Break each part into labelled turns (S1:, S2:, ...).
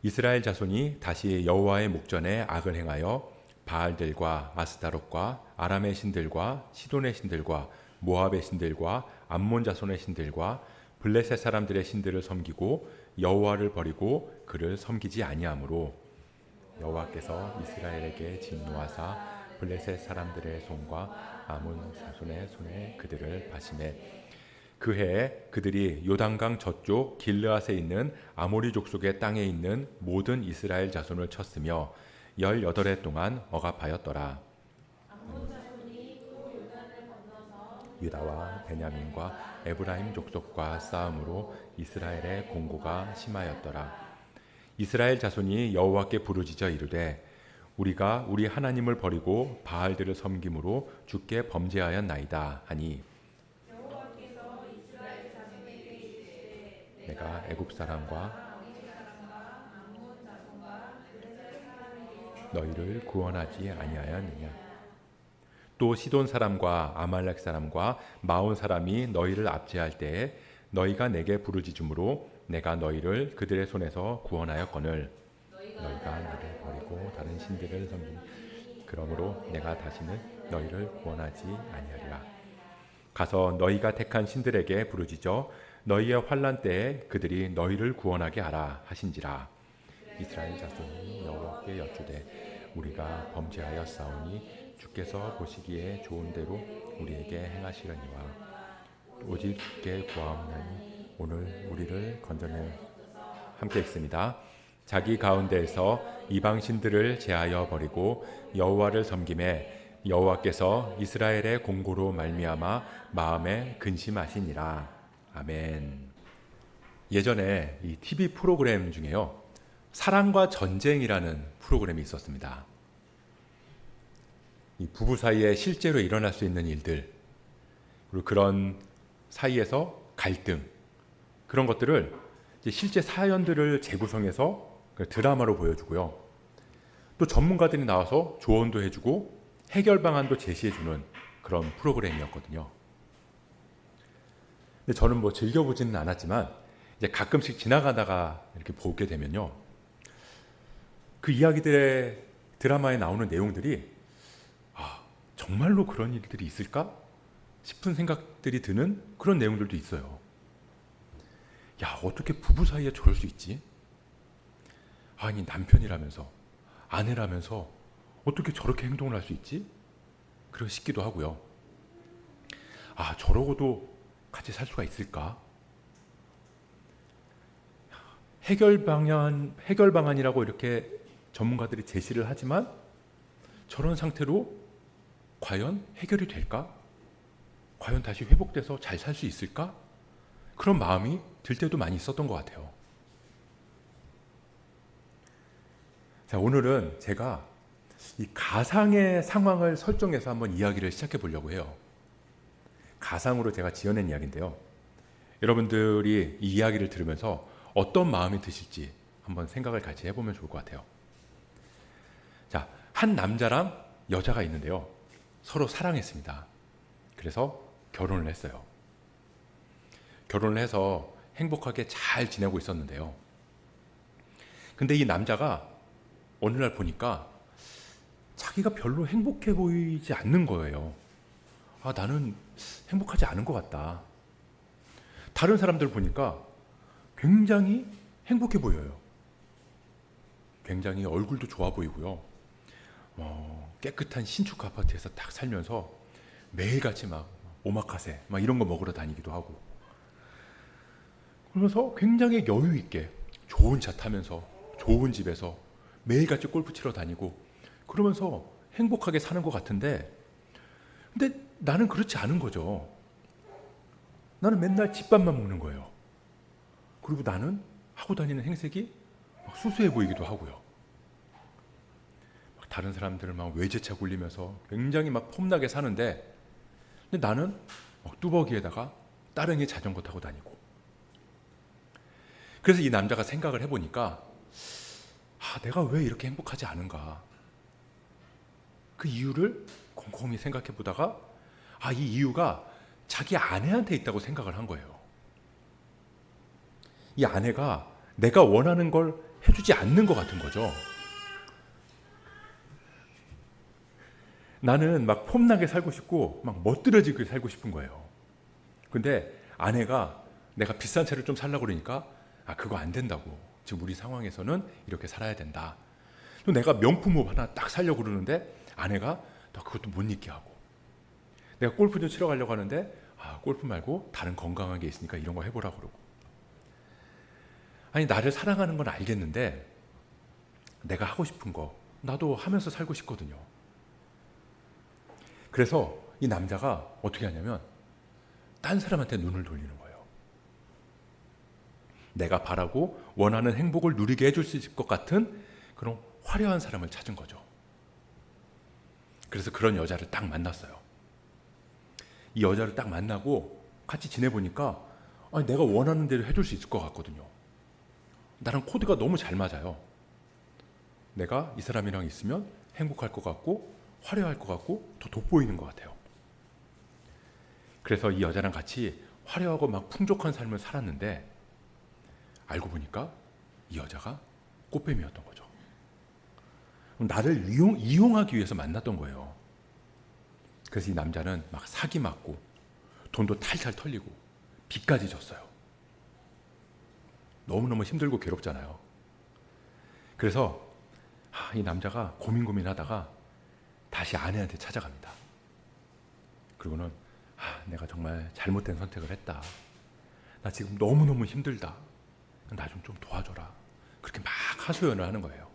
S1: 이스라엘 자손이 다시 여호와의 목전에 악을 행하여 바알들과 아스타롯과 아람의 신들과 시돈의 신들과 모압의 신들과 암몬 자손의 신들과 블레셋 사람들의 신들을 섬기고 여호와를 버리고 그를 섬기지 아니하므로 여호와께서 이스라엘에게 진노하사 블레셋 사람들의 손과 아몬 자손의 손에 그들을 파심해 그 해에 그들이 요단강 저쪽 길르앗에 있는 아모리 족속의 땅에 있는 모든 이스라엘 자손을 쳤으며 열여덟 해 동안 억압하였더라. 유다와 베냐민과 에브라임 족속과 싸움으로 이스라엘의 공고가 심하였더라. 이스라엘 자손이 여호와께 부르짖어 이르되 우리가 우리 하나님을 버리고 바알들을 섬김으로 주께 범죄하였나이다 하니 내가 애굽 사람과 너희를 구원하지 아니하였느냐? 또 시돈 사람과 아말렉 사람과 마온 사람이 너희를 압제할 때에 너희가 내게 부르짖음으로 내가 너희를 그들의 손에서 구원하였거늘 너희가 나를 버리고 다른 신들을 섬기니 그러므로 내가 다시는 너희를 구원하지 아니하리라. 가서 너희가 택한 신들에게 부르짖어 너희의 환란 때에 그들이 너희를 구원하게 하라 하신지라 이스라엘 자손이 여호와께 여쭈되 우리가 범죄하여 싸우니 주께서 보시기에 좋은 대로 우리에게 행하시려니와 오직 주께 구하옵나니 오늘 우리를 건져내 함께 읽습니다. 자기 가운데에서 이방 신들을 제하여 버리고 여호와를 섬김에 여호와께서 이스라엘의 공고로 말미암아 마음에 근심하시니라. 아멘. 예전에 이 TV 프로그램 중에요. 사랑과 전쟁이라는 프로그램이 있었습니다. 이 부부 사이에 실제로 일어날 수 있는 일들, 그리고 그런 사이에서 갈등, 그런 것들을 실제 사연들을 재구성해서 그 드라마로 보여주고요. 또 전문가들이 나와서 조언도 해주고 해결 방안도 제시해주는 그런 프로그램이었거든요. 근데 저는 뭐 즐겨보지는 않았지만 이제 가끔씩 지나가다가 이렇게 보게 되면요. 그 이야기들의 드라마에 나오는 내용들이 아, 정말로 그런 일들이 있을까? 싶은 생각들이 드는 그런 내용들도 있어요. 야, 어떻게 부부 사이에 저럴 수 있지? 아니, 남편이라면서, 아내라면서 어떻게 저렇게 행동을 할 수 있지? 그러 싶기도 하고요. 아, 저러고도 같이 살 수가 있을까? 해결 방안, 해결 방안이라고 이렇게 전문가들이 제시를 하지만 저런 상태로 과연 해결이 될까? 과연 다시 회복돼서 잘 살 수 있을까? 그런 마음이 들 때도 많이 있었던 것 같아요. 자, 오늘은 제가 이 가상의 상황을 설정해서 한번 이야기를 시작해 보려고 해요. 가상으로 제가 지어낸 이야기인데요. 여러분들이 이 이야기를 들으면서 어떤 마음이 드실지 한번 생각을 같이 해보면 좋을 것 같아요. 자, 한 남자랑 여자가 있는데요. 서로 사랑했습니다. 그래서 결혼을 했어요. 결혼을 해서 행복하게 잘 지내고 있었는데요. 근데 이 남자가 어느 날 보니까 자기가 별로 행복해 보이지 않는 거예요. 아, 나는 행복하지 않은 것 같다. 다른 사람들 보니까 굉장히 행복해 보여요. 굉장히 얼굴도 좋아 보이고요. 어, 깨끗한 신축 아파트에서 딱 살면서 매일같이 막 오마카세 막 이런 거 먹으러 다니기도 하고 그러면서 굉장히 여유 있게 좋은 차 타면서 좋은 집에서 매일같이 골프 치러 다니고 그러면서 행복하게 사는 것 같은데 근데 나는 그렇지 않은 거죠. 나는 맨날 집밥만 먹는 거예요. 그리고 나는 하고 다니는 행색이 막 수수해 보이기도 하고요. 막 다른 사람들을 막 외제차 굴리면서 굉장히 막 폼나게 사는데 근데 나는 막 뚜벅이에다가 따릉이 자전거 타고 다니고 그래서 이 남자가 생각을 해보니까 아, 내가 왜 이렇게 행복하지 않은가 그 이유를 곰곰이 생각해 보다가 아, 이 이유가 자기 아내한테 있다고 생각을 한 거예요. 이 아내가 내가 원하는 걸 해주지 않는 것 같은 거죠. 나는 막 폼나게 살고 싶고 막 멋들어지게 살고 싶은 거예요. 근데 아내가 내가 비싼 차를 좀 살려고 그러니까 아 그거 안 된다고. 지금 우리 상황에서는 이렇게 살아야 된다. 또 내가 명품 옷 하나 딱 살려고 그러는데 아내가 너 그것도 못 입게 하고. 내가 골프 좀 치러 가려고 하는데 아 골프 말고 다른 건강한 게 있으니까 이런 거 해보라 그러고. 아니 나를 사랑하는 건 알겠는데 내가 하고 싶은 거 나도 하면서 살고 싶거든요. 그래서 이 남자가 어떻게 하냐면 딴 사람한테 눈을 돌리는 거예요. 내가 바라고 원하는 행복을 누리게 해줄 수 있을 것 같은 그런 화려한 사람을 찾은 거죠. 그래서 그런 여자를 딱 만났어요. 이 여자를 딱 만나고 같이 지내보니까 아니, 내가 원하는 대로 해줄 수 있을 것 같거든요. 나랑 코드가 너무 잘 맞아요. 내가 이 사람이랑 있으면 행복할 것 같고 화려할 것 같고 더 돋보이는 것 같아요. 그래서 이 여자랑 같이 화려하고 막 풍족한 삶을 살았는데 알고 보니까 이 여자가 꽃뱀이었던 거죠. 나를 이용, 이용하기 위해서 만났던 거예요. 그래서 이 남자는 막 사기 맞고 돈도 탈탈 털리고 빚까지 졌어요. 너무너무 힘들고 괴롭잖아요. 그래서 아, 이 남자가 고민 고민하다가 다시 아내한테 찾아갑니다. 그리고는 아, 내가 정말 잘못된 선택을 했다. 나 지금 너무너무 힘들다. 나 좀 좀 도와줘라. 그렇게 막 하소연을 하는 거예요.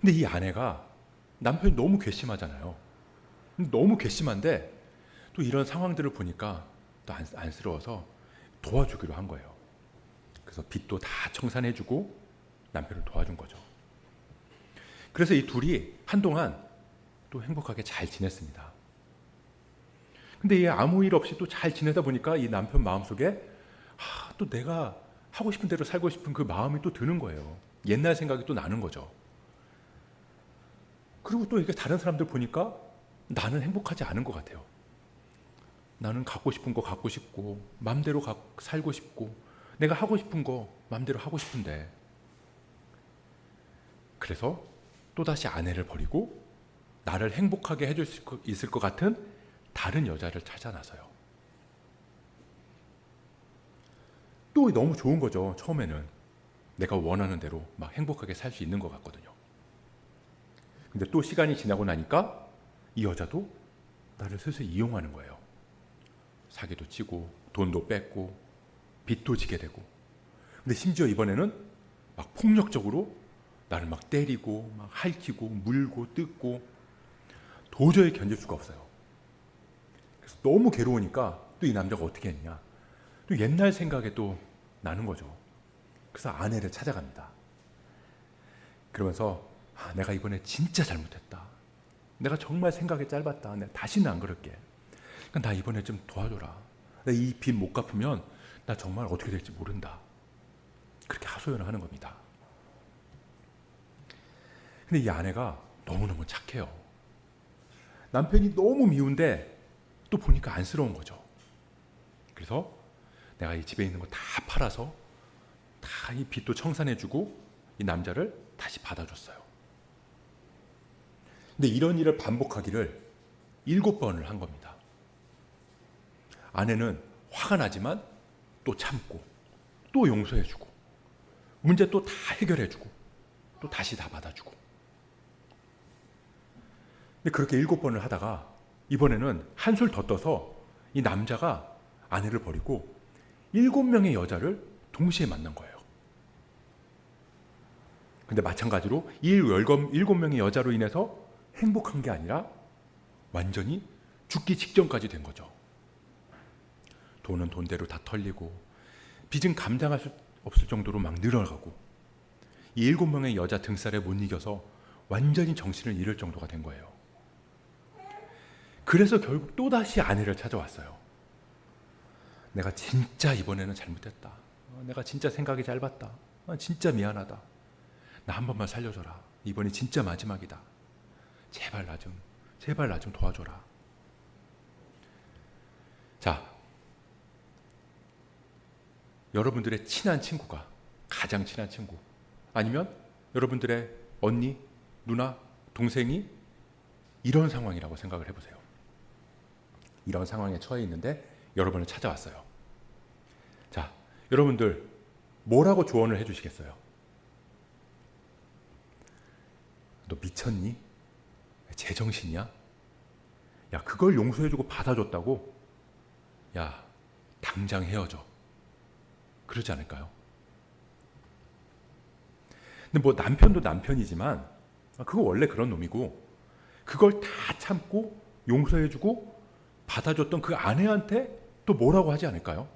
S1: 근데 이 아내가 남편이 너무 괘씸하잖아요. 너무 괘씸한데 또 이런 상황들을 보니까 또 안, 안쓰러워서 도와주기로 한 거예요. 그래서 빚도 다 청산해주고 남편을 도와준 거죠. 그래서 이 둘이 한동안 또 행복하게 잘 지냈습니다. 근데 이 아무 일 없이 또 잘 지내다 보니까 이 남편 마음속에 아, 또 내가 하고 싶은 대로 살고 싶은 그 마음이 또 드는 거예요. 옛날 생각이 또 나는 거죠. 그리고 또 이게 다른 사람들 보니까 나는 행복하지 않은 것 같아요. 나는 갖고 싶은 거 갖고 싶고 마음대로 가, 살고 싶고 내가 하고 싶은 거 마음대로 하고 싶은데 그래서 또다시 아내를 버리고 나를 행복하게 해줄 수 있을 것 같은 다른 여자를 찾아 나서요. 또 너무 좋은 거죠. 처음에는 내가 원하는 대로 막 행복하게 살 수 있는 것 같거든요. 근데 또 시간이 지나고 나니까 이 여자도 나를 슬슬 이용하는 거예요. 사기도 치고 돈도 뺏고 빚도 지게 되고. 근데 심지어 이번에는 막 폭력적으로 나를 막 때리고 막 핥히고 물고 뜯고 도저히 견딜 수가 없어요. 그래서 너무 괴로우니까 또 이 남자가 어떻게 했냐? 또 옛날 생각에 또 나는 거죠. 그래서 아내를 찾아갑니다. 그러면서 아, 내가 이번에 진짜 잘못했다. 내가 정말 생각이 짧았다. 내가 다시는 안 그럴게. 그러니까 나 이번에 좀 도와줘라. 이 빚 못 갚으면 나 정말 어떻게 될지 모른다. 그렇게 하소연을 하는 겁니다. 근데 이 아내가 너무너무 착해요. 남편이 너무 미운데 또 보니까 안쓰러운 거죠. 그래서 내가 이 집에 있는 거 다 팔아서 다 이 빚도 청산해주고 이 남자를 다시 받아줬어요. 근데 이런 일을 반복하기를 일곱 번을 한 겁니다. 아내는 화가 나지만 또 참고 또 용서해주고 문제 또 다 해결해주고 또 다시 다 받아주고 근데 그렇게 일곱 번을 하다가 이번에는 한술 더 떠서 이 남자가 아내를 버리고 일곱 명의 여자를 동시에 만난 거예요. 근데 마찬가지로 이 일곱 명의 여자로 인해서 행복한 게 아니라 완전히 죽기 직전까지 된 거죠. 돈은 돈대로 다 털리고 빚은 감당할 수 없을 정도로 막 늘어가고 이 일곱 명의 여자 등살에 못 이겨서 완전히 정신을 잃을 정도가 된 거예요. 그래서 결국 또다시 아내를 찾아왔어요. 내가 진짜 이번에는 잘못했다. 어, 내가 진짜 생각이 짧았다. 어, 진짜 미안하다. 나 한 번만 살려줘라. 이번이 진짜 마지막이다. 제발 나 좀, 제발 나 좀 도와줘라. 자, 여러분들의 친한 친구가 가장 친한 친구 아니면 여러분들의 언니, 누나, 동생이 이런 상황이라고 생각을 해보세요. 이런 상황에 처해 있는데 여러분을 찾아왔어요. 자, 여러분들 뭐라고 조언을 해주시겠어요? 너 미쳤니? 제정신이야? 야, 그걸 용서해주고 받아줬다고? 야, 당장 헤어져. 그러지 않을까요? 근데 뭐 남편도 남편이지만 아, 그거 원래 그런 놈이고 그걸 다 참고 용서해주고 받아줬던 그 아내한테 또 뭐라고 하지 않을까요?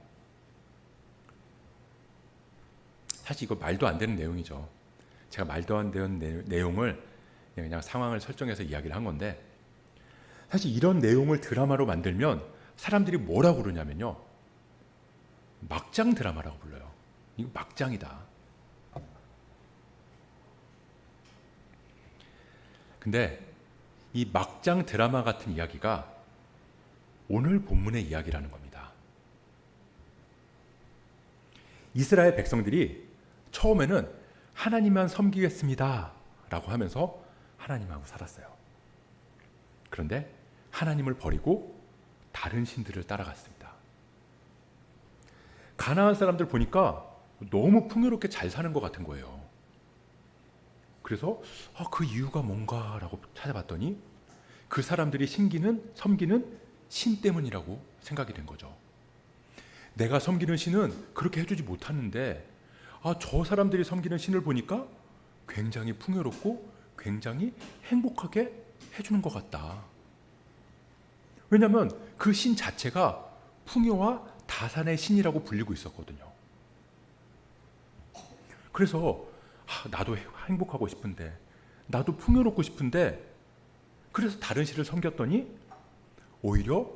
S1: 사실 이거 말도 안 되는 내용이죠. 제가 말도 안 되는 내- 내용을 그냥 상황을 설정해서 이야기를 한 건데 사실 이런 내용을 드라마로 만들면 사람들이 뭐라고 그러냐면요. 막장 드라마라고 불러요. 이거 막장이다. 근데 이 막장 드라마 같은 이야기가 오늘 본문의 이야기라는 겁니다. 이스라엘 백성들이 처음에는 하나님만 섬기겠습니다. 라고 하면서 하나님하고 살았어요. 그런데 하나님을 버리고 다른 신들을 따라갔습니다. 가나안 사람들 보니까 너무 풍요롭게 잘 사는 것 같은 거예요. 그래서 아, 그 이유가 뭔가라고 찾아봤더니 그 사람들이 신기는 섬기는 신 때문이라고 생각이 된 거죠. 내가 섬기는 신은 그렇게 해주지 못하는데 아, 저 사람들이 섬기는 신을 보니까 굉장히 풍요롭고 굉장히 행복하게 해주는 것 같다. 왜냐하면 그 신 자체가 풍요와 다산의 신이라고 불리고 있었거든요. 그래서 아, 나도 행복하고 싶은데 나도 풍요롭고 싶은데 그래서 다른 신을 섬겼더니 오히려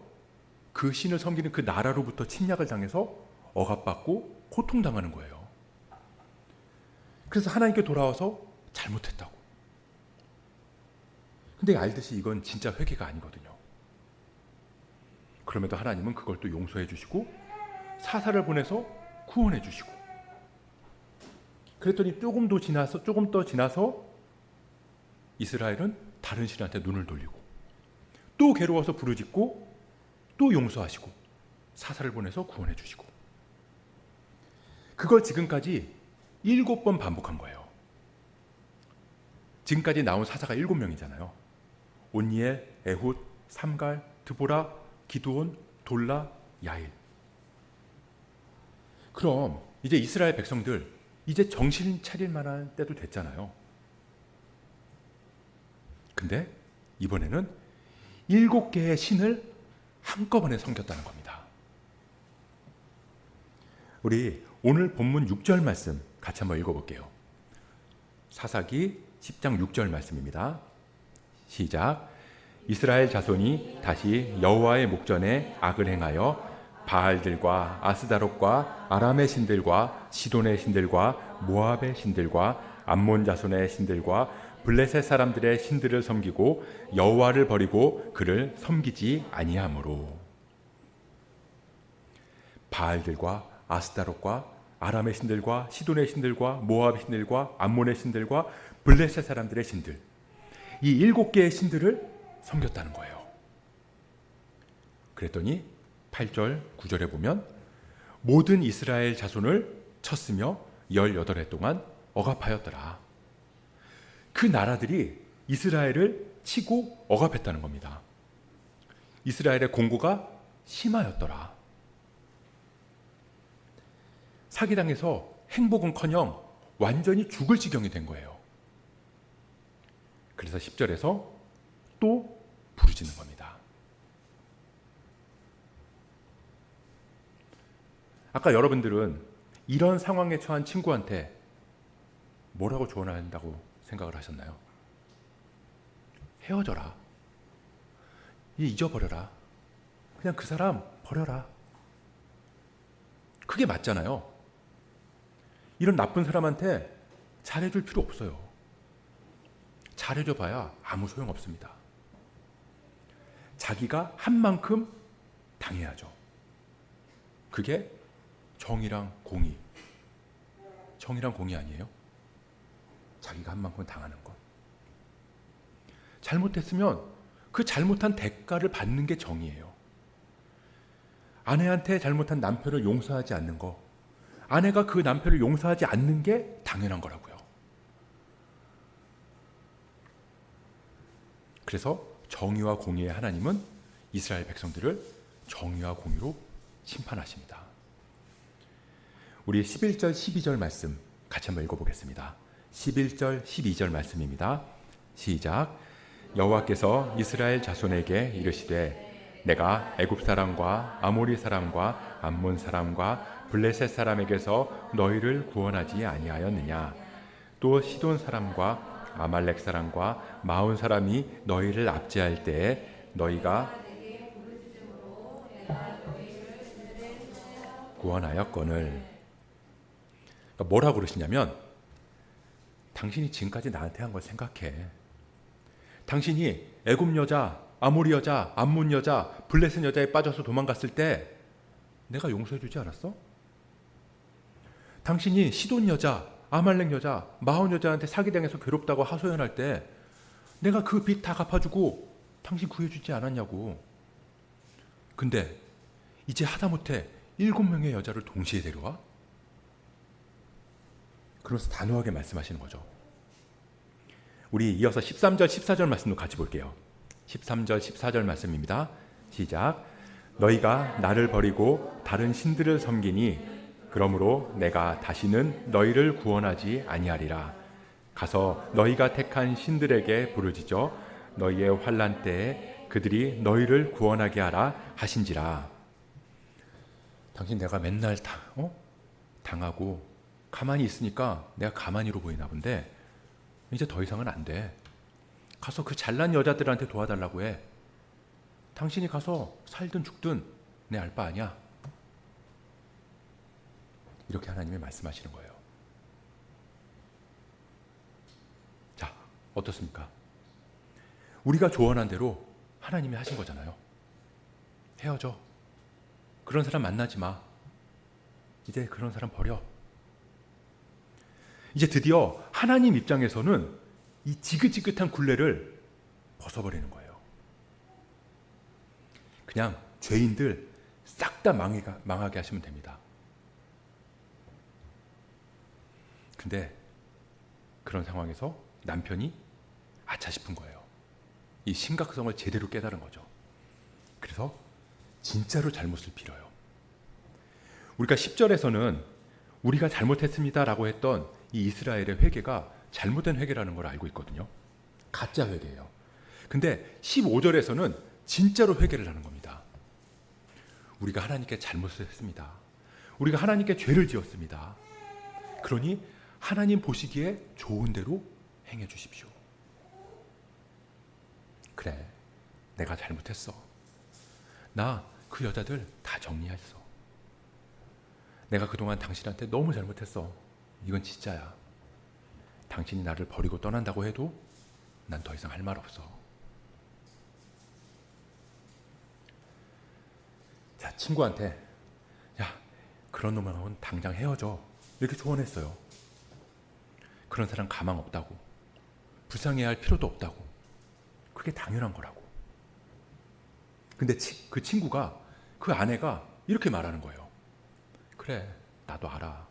S1: 그 신을 섬기는 그 나라로부터 침략을 당해서 억압받고 고통당하는 거예요. 그래서 하나님께 돌아와서 잘못했다고. 근데 알듯이 이건 진짜 회개가 아니거든요. 그럼에도 하나님은 그걸 또 용서해 주시고 사사를 보내서 구원해 주시고 그랬더니 조금 더 지나서 조금 더 지나서 이스라엘은 다른 신한테 눈을 돌리고 또 괴로워서 부르짖고 또 용서하시고 사사를 보내서 구원해 주시고 그걸 지금까지 일곱 번 반복한 거예요. 지금까지 나온 사사가 일곱 명이잖아요. 온니엘, 에훗, 삼갈, 드보라, 기드온, 돌라, 야일. 그럼 이제 이스라엘 백성들 이제 정신 차릴 만한 때도 됐잖아요. 근데 이번에는 일곱 개의 신을 한꺼번에 섬겼다는 겁니다. 우리 오늘 본문 6절 말씀 같이 한번 읽어볼게요. 사사기 10장 6절 말씀입니다. 시작. 이스라엘 자손이 다시 여호와의 목전에 악을 행하여 바알들과 아스다롯과 아람의 신들과 시돈의 신들과 모압의 신들과 암몬 자손의 신들과 블레셋 사람들의 신들을 섬기고 여호와를 버리고 그를 섬기지 아니하므로 바알들과 아스다롯과 아람의 신들과 시돈의 신들과 모압의 신들과 암몬의 신들과 블레셋 사람들의 신들 이 일곱 개의 신들을 섬겼다는 거예요. 그랬더니 8절 9절에 보면 모든 이스라엘 자손을 쳤으며 18해 동안 억압하였더라. 그 나라들이 이스라엘을 치고 억압했다는 겁니다. 이스라엘의 공고가 심하였더라. 사기당해서 행복은커녕 완전히 죽을 지경이 된 거예요. 그래서 10절에서 또 부르짖는 겁니다. 아까 여러분들은 이런 상황에 처한 친구한테 뭐라고 조언한다고 생각을 하셨나요? 헤어져라. 잊어버려라. 그냥 그 사람 버려라. 그게 맞잖아요. 이런 나쁜 사람한테 잘해줄 필요 없어요. 잘해줘 봐야 아무 소용 없습니다. 자기가 한 만큼 당해야죠. 그게 정의랑 공의, 정의란 공의 아니에요? 자기가 한 만큼 당하는 것. 잘못했으면 그 잘못한 대가를 받는 게 정의예요. 아내한테 잘못한 남편을 용서하지 않는 거, 아내가 그 남편을 용서하지 않는 게 당연한 거라고요. 그래서 정의와 공의의 하나님은 이스라엘 백성들을 정의와 공의로 심판하십니다. 우리 11절 12절 말씀 같이 한번 읽어보겠습니다. 11절 12절 말씀입니다. 시작. 여호와께서 이스라엘 자손에게 이르시되 내가 애굽 사람과 아모리 사람과 암몬 사람과 블레셋 사람에게서 너희를 구원하지 아니하였느냐 또 시돈 사람과 아말렉 사람과 마온 사람이 너희를 압제할 때에 너희가 구원하였거늘 그러니까 뭐라고 그러시냐면 당신이 지금까지 나한테 한 걸 생각해. 당신이 애굽 여자, 아모리 여자, 암몬 여자, 블레셋 여자에 빠져서 도망갔을 때 내가 용서해 주지 않았어? 당신이 시돈 여자, 아말렉 여자, 마온 여자한테 사기당해서 괴롭다고 하소연할 때 내가 그 빚 다 갚아주고 당신 구해주지 않았냐고. 근데 이제 하다못해 일곱 명의 여자를 동시에 데려와? 그러면서 단호하게 말씀하시는 거죠. 우리 이어서 13절, 14절 말씀도 같이 볼게요. 13절, 14절 말씀입니다. 시작. 너희가 나를 버리고 다른 신들을 섬기니 그러므로 내가 다시는 너희를 구원하지 아니하리라. 가서 너희가 택한 신들에게 부르짖어 너희의 환난 때에 그들이 너희를 구원하게 하라 하신지라. 당신 내가 맨날 다, 어? 당하고 가만히 있으니까 내가 가만히로 보이나 본데 이제 더 이상은 안 돼. 가서 그 잘난 여자들한테 도와달라고 해. 당신이 가서 살든 죽든 내 알 바 아니야. 이렇게 하나님이 말씀하시는 거예요. 자, 어떻습니까? 우리가 조언한 대로 하나님이 하신 거잖아요. 헤어져. 그런 사람 만나지 마. 이제 그런 사람 버려. 이제 드디어 하나님 입장에서는 이 지긋지긋한 굴레를 벗어버리는 거예요. 그냥 죄인들 싹 다 망하게 하시면 됩니다. 근데 그런 상황에서 남편이 아차 싶은 거예요. 이 심각성을 제대로 깨달은 거죠. 그래서 진짜로 잘못을 빌어요. 우리가 10절에서는 우리가 잘못했습니다라고 했던 이 이스라엘의 회개가 잘못된 회개라는 걸 알고 있거든요. 가짜 회개예요. 근데 15절에서는 진짜로 회개를 하는 겁니다. 우리가 하나님께 잘못을 했습니다. 우리가 하나님께 죄를 지었습니다. 그러니 하나님 보시기에 좋은 대로 행해 주십시오. 그래, 내가 잘못했어. 나 그 여자들 다 정리했어. 내가 그동안 당신한테 너무 잘못했어. 이건 진짜야. 당신이 나를 버리고 떠난다고 해도 난 더 이상 할 말 없어. 자, 친구한테 야, 그런 놈하고는 당장 헤어져. 이렇게 조언했어요. 그런 사람 가망 없다고. 불쌍해야 할 필요도 없다고. 그게 당연한 거라고. 근데 그 친구가 그 아내가 이렇게 말하는 거예요. 그래, 나도 알아.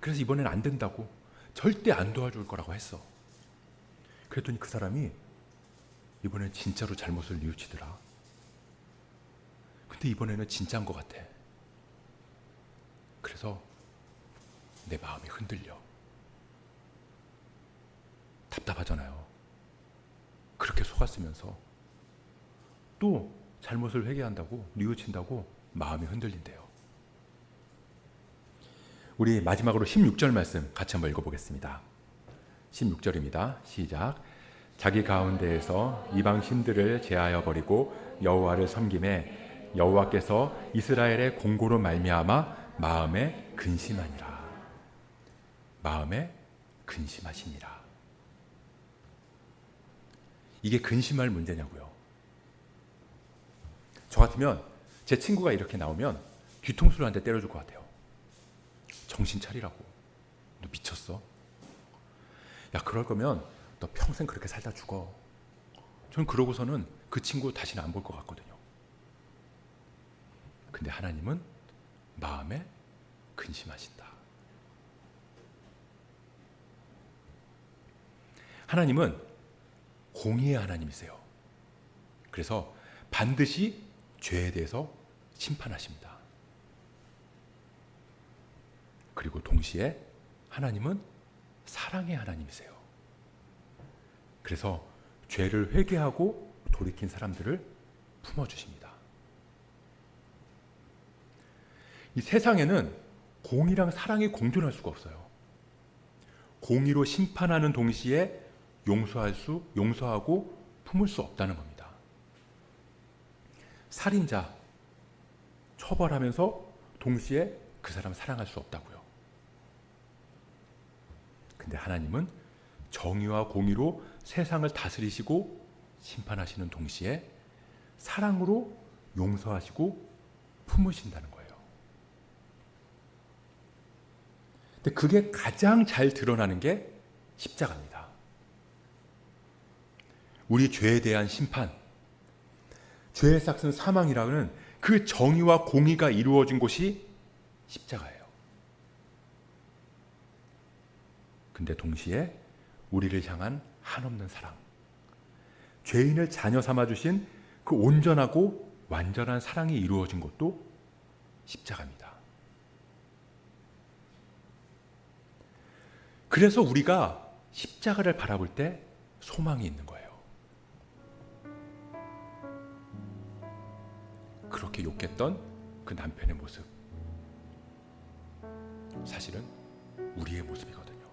S1: 그래서 이번엔 안 된다고. 절대 안 도와줄 거라고 했어. 그랬더니 그 사람이 이번엔 진짜로 잘못을 뉘우치더라. 근데 이번에는 진짜인 것 같아. 그래서 내 마음이 흔들려. 답답하잖아요. 그렇게 속았으면서 또 잘못을 회개한다고 뉘우친다고 마음이 흔들린대요. 우리 마지막으로 16절 말씀 같이 한번 읽어보겠습니다. 16절입니다. 시작. 자기 가운데에서 이방 신들을 제하여 버리고 여호와를 섬김에 여호와께서 이스라엘의 공고로 말미암아 마음에 근심하니라. 마음에 근심하시니라. 이게 근심할 문제냐고요. 저 같으면 제 친구가 이렇게 나오면 뒤통수를 한 대 때려줄 것 같아요. 정신 차리라고. 너 미쳤어? 야 그럴 거면 너 평생 그렇게 살다 죽어. 저는 그러고서는 그 친구 다시는 안 볼 것 같거든요. 근데 하나님은 마음에 근심하신다. 하나님은 공의의 하나님이세요. 그래서 반드시 죄에 대해서 심판하십니다. 그리고 동시에 하나님은 사랑의 하나님이세요. 그래서 죄를 회개하고 돌이킨 사람들을 품어주십니다. 이 세상에는 공의랑 사랑이 공존할 수가 없어요. 공의로 심판하는 동시에 용서할 수, 용서하고 품을 수 없다는 겁니다. 살인자 처벌하면서 동시에 그 사람 사랑할 수 없다고요. 근데 하나님은 정의와 공의로 세상을 다스리시고 심판하시는 동시에 사랑으로 용서하시고 품으신다는 거예요. 근데 그게 가장 잘 드러나는 게 십자가입니다. 우리 죄에 대한 심판, 죄의 삭은 사망이라는 그 정의와 공의가 이루어진 곳이 십자가예요. 근데 동시에 우리를 향한 한없는 사랑, 죄인을 자녀 삼아 주신 그 온전하고 완전한 사랑이 이루어진 것도 십자가입니다. 그래서 우리가 십자가를 바라볼 때 소망이 있는 거예요. 그렇게 욕했던 그 남편의 모습. 사실은 우리의 모습이거든요.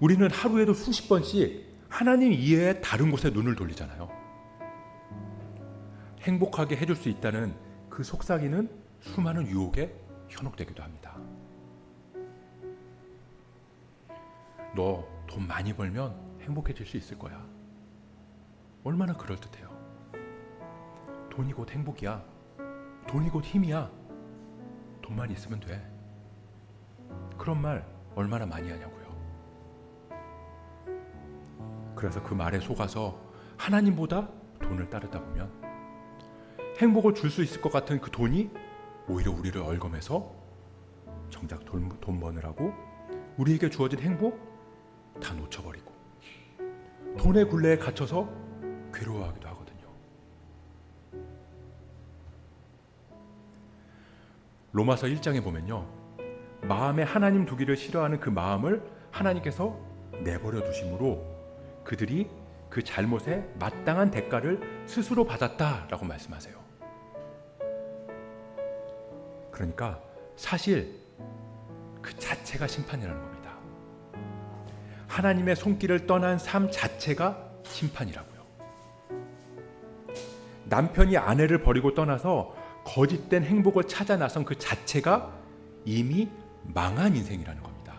S1: 우리는 하루에도 수십 번씩 하나님 이외에 다른 곳에 눈을 돌리잖아요. 행복하게 해줄 수 있다는 그 속삭이는 수많은 유혹에 현혹되기도 합니다. 너 돈 많이 벌면 행복해질 수 있을 거야. 얼마나 그럴듯해요. 돈이 곧 행복이야. 돈이 곧 힘이야. 돈만 있으면 돼. 그런 말 얼마나 많이 하냐고요. 그래서 그 말에 속아서 하나님보다 돈을 따르다 보면 행복을 줄 수 있을 것 같은 그 돈이 오히려 우리를 얼검해서 정작 돈, 돈 버느라고 우리에게 주어진 행복 다 놓쳐버리고 돈의 굴레에 갇혀서 괴로워하기도 로마서 1장에 보면요. 마음에 하나님 두기를 싫어하는 그 마음을 하나님께서 내버려 두심으로 그들이 그 잘못에 마땅한 대가를 스스로 받았다라고 말씀하세요. 그러니까 사실 그 자체가 심판이라는 겁니다. 하나님의 손길을 떠난 삶 자체가 심판이라고요. 남편이 아내를 버리고 떠나서 거짓된 행복을 찾아 나선 그 자체가 이미 망한 인생이라는 겁니다.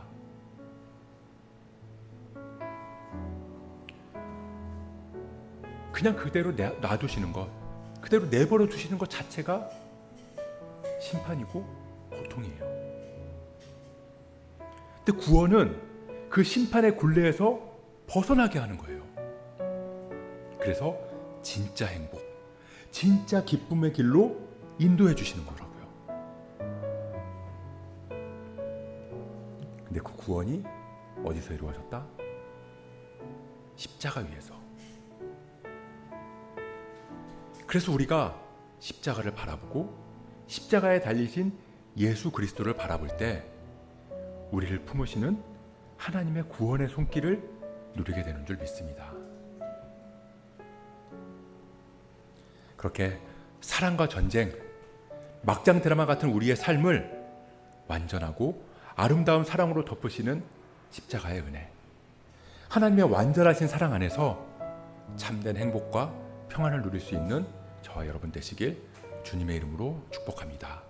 S1: 그냥 그대로 놔두시는 것, 그대로 내버려 두시는 것 자체가 심판이고 고통이에요. 근데 구원은 그 심판의 굴레에서 벗어나게 하는 거예요. 그래서 진짜 행복, 진짜 기쁨의 길로 인도해 주시는 거라고요. 근데 그 구원이 어디서 이루어졌다? 십자가 위에서. 그래서 우리가 십자가를 바라보고 십자가에 달리신 예수 그리스도를 바라볼 때 우리를 품으시는 하나님의 구원의 손길을 누리게 되는 줄 믿습니다. 그렇게 사랑과 전쟁, 막장 드라마 같은 우리의 삶을 완전하고 아름다운 사랑으로 덮으시는 십자가의 은혜. 하나님의 완전하신 사랑 안에서 참된 행복과 평안을 누릴 수 있는 저와 여러분 되시길 주님의 이름으로 축복합니다.